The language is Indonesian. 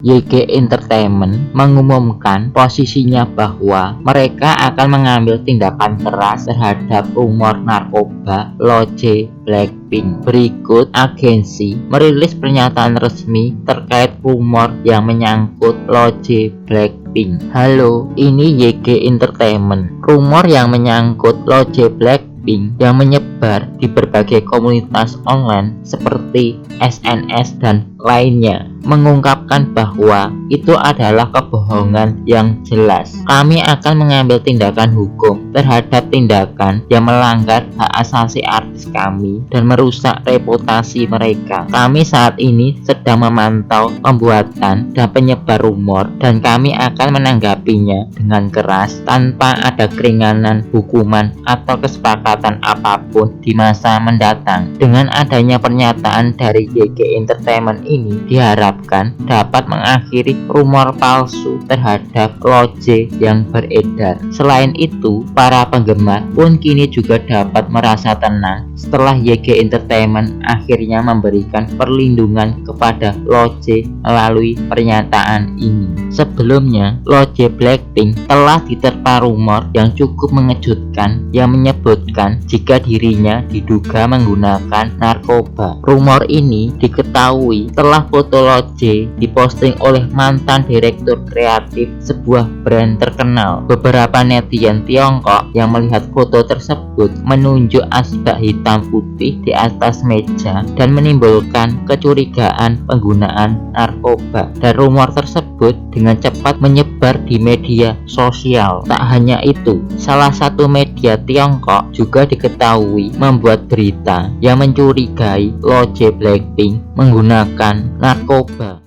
YG Entertainment mengumumkan posisinya bahwa mereka akan mengambil tindakan keras terhadap rumor narkoba Loje Blackpink. Berikut agensi merilis pernyataan resmi terkait rumor yang menyangkut Loje Blackpink. Halo, ini YG Entertainment. Rumor yang menyangkut Loje Blackpink Blackpink yang menyebar di berbagai komunitas online seperti SNS dan lainnya mengungkapkan bahwa itu adalah kebohongan yang jelas. Kami akan mengambil tindakan hukum terhadap tindakan yang melanggar hak asasi artis kami dan merusak reputasi mereka. Kami saat ini sedang memantau pembuatan dan penyebar rumor dan kami akan menanggapinya dengan keras tanpa ada keringanan hukuman atau kesepakatan apa pun di masa mendatang. Dengan adanya pernyataan dari YG Entertainment ini diharapkan dapat mengakhiri rumor palsu terhadap Loje yang beredar. Selain itu, para penggemar pun kini juga dapat merasa tenang setelah YG Entertainment akhirnya memberikan perlindungan kepada Loje melalui pernyataan ini. Sebelumnya, Loje Blackpink telah diterpa rumor yang cukup mengejutkan yang menyebutkan jika dirinya diduga menggunakan narkoba. Rumor ini diketahui setelah foto Loje diposting oleh mantan direktur kreatif sebuah brand terkenal. Beberapa netizen Tiongkok yang melihat foto tersebut menunjuk asbak hitam putih di atas meja dan menimbulkan kecurigaan penggunaan narkoba. Dan rumor tersebut dengan cepat menyebar di media sosial. Tak hanya itu, salah satu media Tiongkok juga diketahui membuat berita yang mencurigai Loje Blackpink menggunakan narkoba